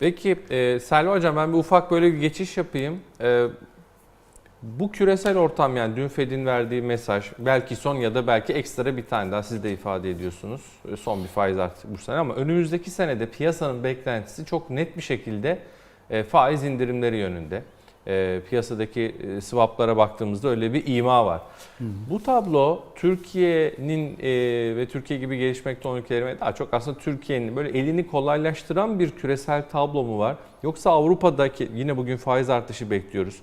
Peki e, Selva Hocam ben bir ufak böyle bir geçiş yapayım. E, bu küresel ortam yani dün Fed'in verdiği mesaj belki son ya da belki ekstra bir tane daha siz de ifade ediyorsunuz. E, Son bir faiz artışı bu sene ama önümüzdeki senede piyasanın beklentisi çok net bir şekilde e, faiz indirimleri yönünde. E, piyasadaki e, swaplara baktığımızda öyle bir ima var. Bu tablo Türkiye'nin e, ve Türkiye gibi gelişmekte olan ülkelerin daha çok aslında Türkiye'nin böyle elini kolaylaştıran bir küresel tablo mu var? Yoksa Avrupa'daki yine bugün faiz artışı bekliyoruz.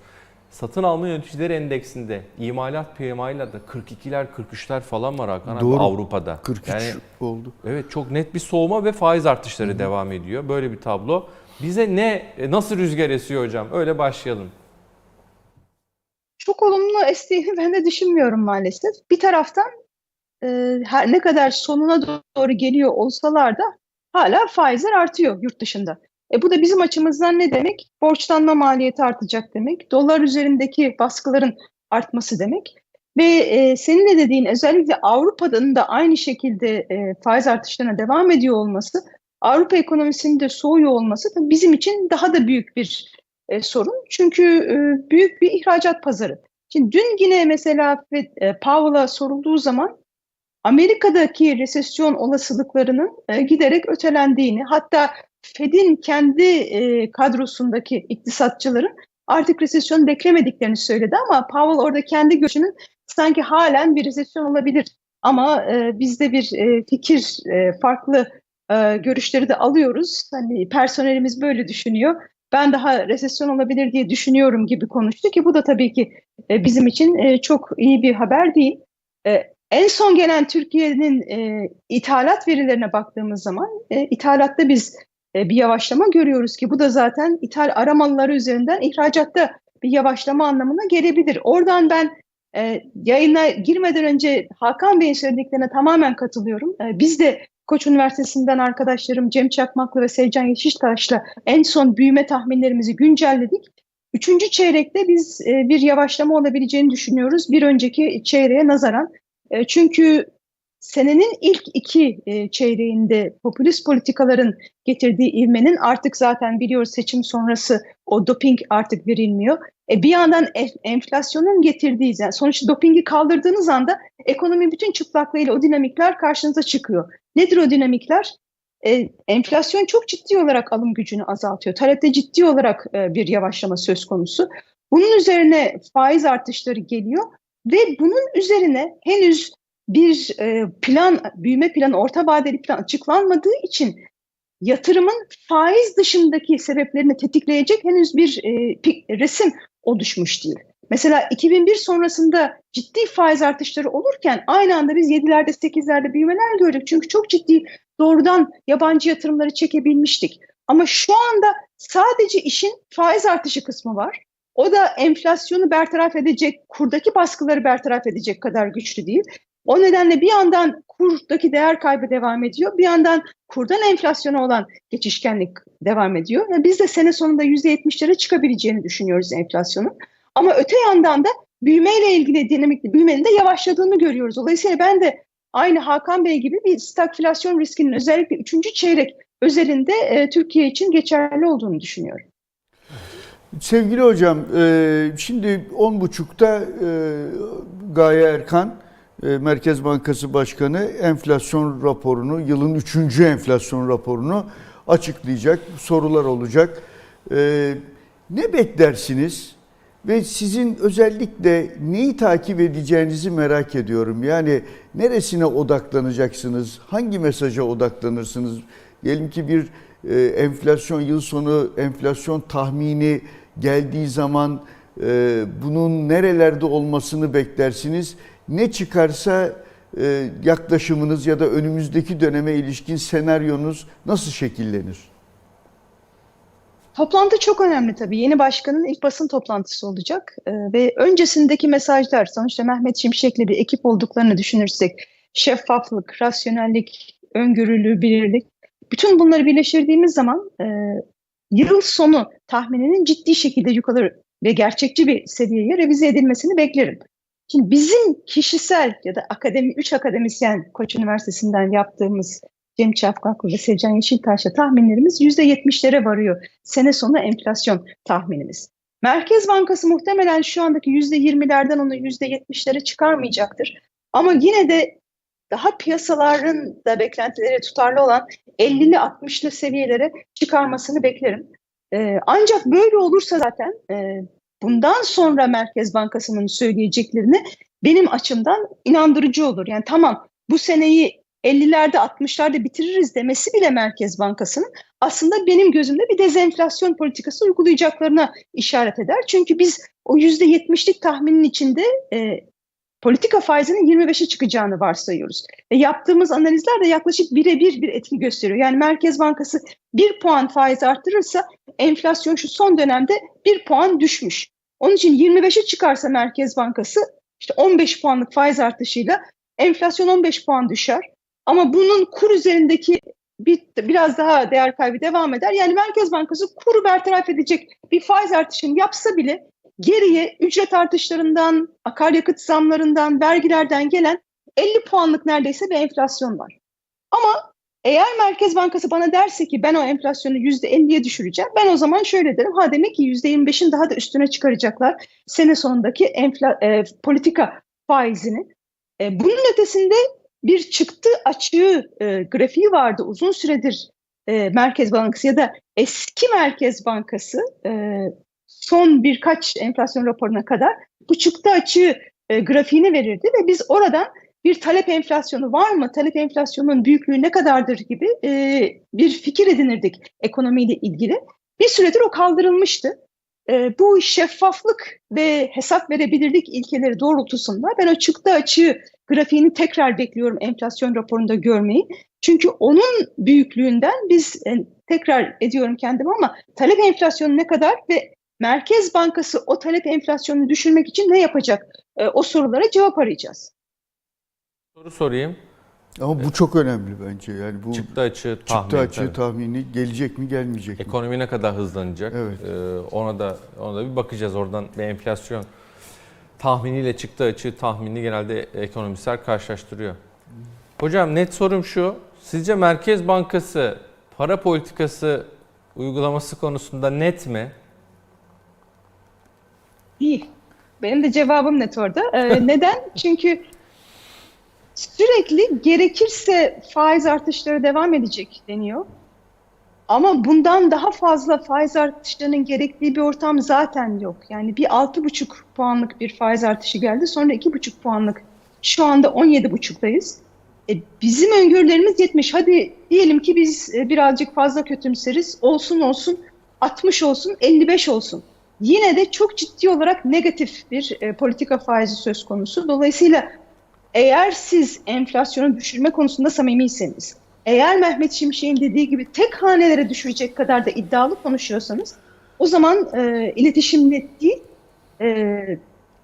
Satın alma yöneticileri endeksinde imalat PMI'la da 42'ler 43'ler falan var Hakan Doğru. Avrupa'da. 43 Yani oldu. evet çok net bir soğuma ve faiz artışları devam ediyor. Böyle bir tablo. Bize ne e, nasıl rüzgar esiyor hocam? Öyle başlayalım. Çok olumlu estiğini ben de düşünmüyorum maalesef. Bir taraftan e, her ne kadar sonuna doğru geliyor olsalar da hala faizler artıyor yurt dışında. E bu da bizim açımızdan ne demek? Borçlanma maliyeti artacak demek. Dolar üzerindeki baskıların artması demek. Ve e, senin de dediğin özellikle Avrupa'nın da aynı şekilde e, faiz artışlarına devam ediyor olması, Avrupa ekonomisinin de soğuyor olması da bizim için daha da büyük bir e, sorun. Çünkü e, büyük bir ihracat pazarı. Şimdi dün yine mesela e, Powell'a sorulduğu zaman Amerika'daki resesyon olasılıklarının e, giderek ötelendiğini, hatta Fed'in kendi e, kadrosundaki iktisatçıların artık resesyon beklemediklerini söyledi ama Powell orada kendi görüşünün sanki halen bir resesyon olabilir ama e, bizde bir e, fikir e, farklı e, görüşleri de alıyoruz. Hani personelimiz böyle düşünüyor. Ben daha resesyon olabilir diye düşünüyorum gibi konuştu ki bu da tabii ki e, bizim için e, çok iyi bir haber değil. En son gelen Türkiye'nin ithalat verilerine baktığımız zaman ithalatta biz bir yavaşlama görüyoruz ki bu da zaten ithal aramaları üzerinden ihracatta bir yavaşlama anlamına gelebilir. Oradan ben e, yayına girmeden önce Hakan Bey'in söylediklerine tamamen katılıyorum. Biz de Koç Üniversitesi'nden arkadaşlarım Cem Çakmaklı ve Sevcan Yeşiltaş'la en son büyüme tahminlerimizi güncelledik. Üçüncü çeyrekte biz e, bir yavaşlama olabileceğini düşünüyoruz bir önceki çeyreğe nazaran. E, çünkü senenin ilk iki e, çeyreğinde popülist politikaların getirdiği ivmenin artık zaten biliyoruz seçim sonrası o doping artık verilmiyor. E, bir yandan ef- enflasyonun getirdiği, yani sonuçta dopingi kaldırdığınız anda ekonomi bütün çıplaklığıyla o dinamikler karşınıza çıkıyor. Nedir o dinamikler? E, enflasyon çok ciddi olarak alım gücünü azaltıyor. Talepte ciddi olarak e, bir yavaşlama söz konusu. Bunun üzerine faiz artışları geliyor ve bunun üzerine henüz bir e, plan, büyüme planı, orta vadeli plan açıklanmadığı için yatırımın faiz dışındaki sebeplerini tetikleyecek henüz bir e, resim oluşmuş değil. Mesela 2001 sonrasında ciddi faiz artışları olurken aynı anda biz 7'lerde 8'lerde büyümeler gördük. Çünkü çok ciddi doğrudan yabancı yatırımları çekebilmiştik. Ama şu anda sadece işin faiz artışı kısmı var. O da enflasyonu bertaraf edecek, kurdaki baskıları bertaraf edecek kadar güçlü değil. O nedenle bir yandan kurdaki değer kaybı devam ediyor, bir yandan kurdan enflasyona olan geçişkenlik devam ediyor. Yani biz de sene sonunda %70'lere çıkabileceğini düşünüyoruz enflasyonun. Ama öte yandan da büyümeyle ilgili dinamikli büyümenin de yavaşladığını görüyoruz. Dolayısıyla ben de aynı Hakan Bey gibi bir stagflasyon riskinin özellikle 3. çeyrek özelinde e, Türkiye için geçerli olduğunu düşünüyorum. Sevgili hocam, e, şimdi 10.30'da e, Gaye Erkan, Merkez Bankası Başkanı enflasyon raporunu, yılın 3. enflasyon raporunu açıklayacak. Sorular olacak. E, Ne beklersiniz? Ve sizin özellikle neyi takip edeceğinizi merak ediyorum. Yani neresine odaklanacaksınız? Hangi mesaja odaklanırsınız? Diyelim ki bir e, enflasyon yıl sonu enflasyon tahmini geldiği zaman e, bunun nerelerde olmasını beklersiniz? Ne çıkarsa e, yaklaşımınız ya da önümüzdeki döneme ilişkin senaryonuz nasıl şekillenir? Toplantı çok önemli tabii. Yeni başkanın ilk basın toplantısı olacak Ee, ve öncesindeki mesajlar sonuçta Mehmet Şimşek'le bir ekip olduklarını düşünürsek şeffaflık, rasyonellik, öngörülübilirlik bütün bunları birleştirdiğimiz zaman e, yıl sonu tahmininin ciddi şekilde yukarı ve gerçekçi bir seviyeye revize edilmesini beklerim. Şimdi bizim kişisel ya da akademi, üç akademisyen Koç Üniversitesi'nden yaptığımız Cem Çafkaklı ve Sevcan Yeşiltaş'la tahminlerimiz %70'lere varıyor. Sene sonu enflasyon tahminimiz. Merkez Bankası muhtemelen şu andaki %20'lerden onu %70'lere çıkarmayacaktır. Ama yine de daha piyasaların da beklentileri tutarlı olan 50'li 60'lı seviyelere çıkarmasını beklerim. Ee, ancak böyle olursa zaten e, bundan sonra Merkez Bankası'nın söyleyeceklerini benim açımdan inandırıcı olur. Yani tamam bu seneyi 50'lerde 60'larda bitiririz demesi bile Merkez Bankası'nın aslında benim gözümde bir dezenflasyon politikası uygulayacaklarına işaret eder. Çünkü biz o %70'lik tahminin içinde e, politika faizinin 25'e çıkacağını varsayıyoruz. Ve yaptığımız analizler de yaklaşık birebir bir etki gösteriyor. Yani Merkez Bankası bir puan faiz arttırırsa enflasyon şu son dönemde bir puan düşmüş. Onun için 25'e çıkarsa Merkez Bankası işte 15 puanlık faiz artışıyla enflasyon 15 puan düşer. Ama bunun kur üzerindeki bir, biraz daha değer kaybı devam eder. Yani Merkez Bankası kuru bertaraf edecek bir faiz artışını yapsa bile geriye ücret artışlarından, akaryakıt zamlarından, vergilerden gelen 50 puanlık neredeyse bir enflasyon var. Ama eğer Merkez Bankası bana derse ki ben o enflasyonu %50'ye düşüreceğim, ben o zaman şöyle derim. Ha demek ki %25'in daha da üstüne çıkaracaklar sene sonundaki enfla, e, politika faizini. E, bunun ötesinde bir çıktı açığı e, grafiği vardı uzun süredir e, Merkez Bankası ya da eski Merkez Bankası e, son birkaç enflasyon raporuna kadar bu çıktı açığı e, grafiğini verirdi ve biz oradan bir talep enflasyonu var mı, talep enflasyonunun büyüklüğü ne kadardır gibi e, bir fikir edinirdik ekonomiyle ilgili. Bir süredir o kaldırılmıştı. E, bu şeffaflık ve hesap verebilirlik ilkeleri doğrultusunda ben o çıktı açığı grafiğini tekrar bekliyorum enflasyon raporunda görmeyi. Çünkü onun büyüklüğünden biz e, tekrar ediyorum kendimi ama talep enflasyonu ne kadar ve Merkez Bankası o talep enflasyonunu düşürmek için ne yapacak? E, o sorulara cevap arayacağız. Soru sorayım. Ama bu çok önemli bence. Yani bu Çıktı açığı tahmin. çıktı açığı tabii. tahmini gelecek mi gelmeyecek mi? Ekonomi ne kadar hızlanacak? Evet. Ee, ona da ona da bir bakacağız. Oradan bir enflasyon tahminiyle çıktı açığı tahmini genelde ekonomistler karşılaştırıyor. Hocam net sorum şu. Sizce Merkez Bankası para politikası uygulaması konusunda net mi? Değil. Benim de cevabım net orada. Ee, neden? Çünkü sürekli gerekirse faiz artışları devam edecek deniyor. Ama bundan daha fazla faiz artışlarının gerektiği bir ortam zaten yok. Yani bir 6,5 puanlık bir faiz artışı geldi. Sonra 2,5 puanlık. Şu anda 17,5'tayız. E, bizim öngörülerimiz 70. Hadi diyelim ki biz e, birazcık fazla kötümseriz. Olsun olsun 60 olsun 55 olsun. Yine de çok ciddi olarak negatif bir e, politika faizi söz konusu. Dolayısıyla eğer siz enflasyonu düşürme konusunda samimiyseniz, eğer Mehmet Şimşek'in dediği gibi tek hanelere düşürecek kadar da iddialı konuşuyorsanız o zaman e, iletişim net değil. E,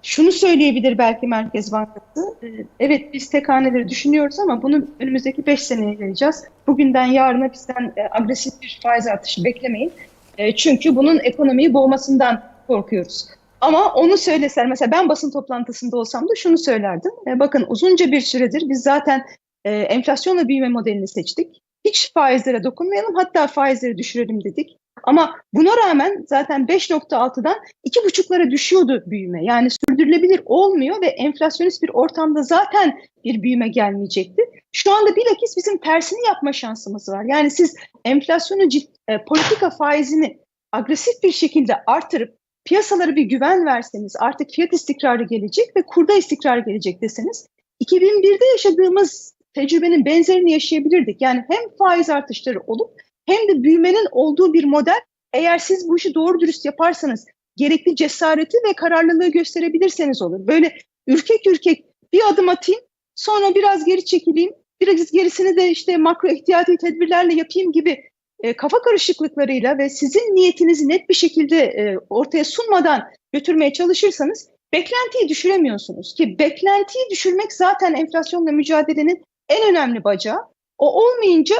şunu söyleyebilir belki Merkez Bankası. E, evet biz tek haneleri düşünüyoruz ama bunu önümüzdeki 5 seneye yayacağız. Bugünden yarına bizden e, agresif bir faiz artışı beklemeyin. E, çünkü bunun ekonomiyi boğmasından korkuyoruz. Ama onu söyleseler, mesela ben basın toplantısında olsam da şunu söylerdim. E, bakın uzunca bir süredir biz zaten e, enflasyonla büyüme modelini seçtik. Hiç faizlere dokunmayalım, hatta faizleri düşürelim dedik. Ama buna rağmen zaten 5.6'dan 2.5'lara düşüyordu büyüme. Yani sürdürülebilir olmuyor ve enflasyonist bir ortamda zaten bir büyüme gelmeyecekti. Şu anda bilakis bizim tersini yapma şansımız var. Yani siz enflasyonu cid, e, politika faizini agresif bir şekilde artırıp piyasalara bir güven verseniz artık fiyat istikrarı gelecek ve kurda istikrar gelecek deseniz 2001'de yaşadığımız tecrübenin benzerini yaşayabilirdik. Yani hem faiz artışları olup hem de büyümenin olduğu bir model eğer siz bu işi doğru dürüst yaparsanız gerekli cesareti ve kararlılığı gösterebilirseniz olur. Böyle ürkek ürkek bir adım atayım sonra biraz geri çekileyim biraz gerisini de işte makro ihtiyati tedbirlerle yapayım gibi e, kafa karışıklıklarıyla ve sizin niyetinizi net bir şekilde e, ortaya sunmadan götürmeye çalışırsanız beklentiyi düşüremiyorsunuz ki beklentiyi düşürmek zaten enflasyonla mücadelenin en önemli bacağı. O olmayınca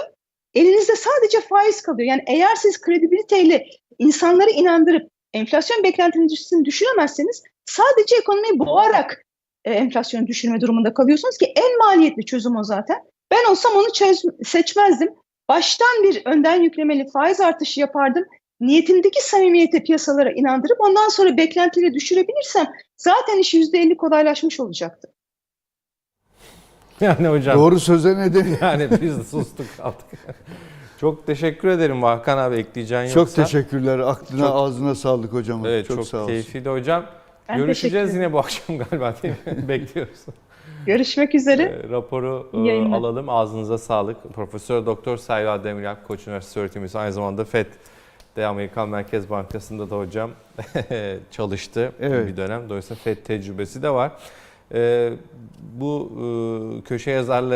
elinizde sadece faiz kalıyor. Yani eğer siz kredibiliteyle insanları inandırıp enflasyon beklentinizin düşüremezseniz sadece ekonomiyi boğarak e, enflasyonu düşürme durumunda kalıyorsunuz ki en maliyetli çözüm o zaten. Ben olsam onu çöz- seçmezdim. Baştan bir önden yüklemeli faiz artışı yapardım. Niyetimdeki samimiyete piyasalara inandırıp ondan sonra beklentileri düşürebilirsem zaten iş %50 kolaylaşmış olacaktı. Yani hocam. Doğru söze ne? Yani biz de sustuk kaldık. Çok teşekkür ederim Hakan abi ekleyeceğin Çok yoksa. teşekkürler. Aklına Çok- ağzına sağlık hocam. Evet çok, çok, sağ olsun. keyifliydi hocam. Ben Görüşeceğiz yine bu akşam galiba değil mi? Bekliyoruz. Görüşmek üzere. Ee, raporu e, Yayınlar. alalım. Ağzınıza sağlık. Profesör Doktor Selva Demiryak Koç Üniversitesi öğretim üyesi aynı zamanda FED de Amerikan Merkez Bankası'nda da hocam çalıştı Evet. bir dönem. Dolayısıyla FED tecrübesi de var. Ee, bu e, köşe yazarları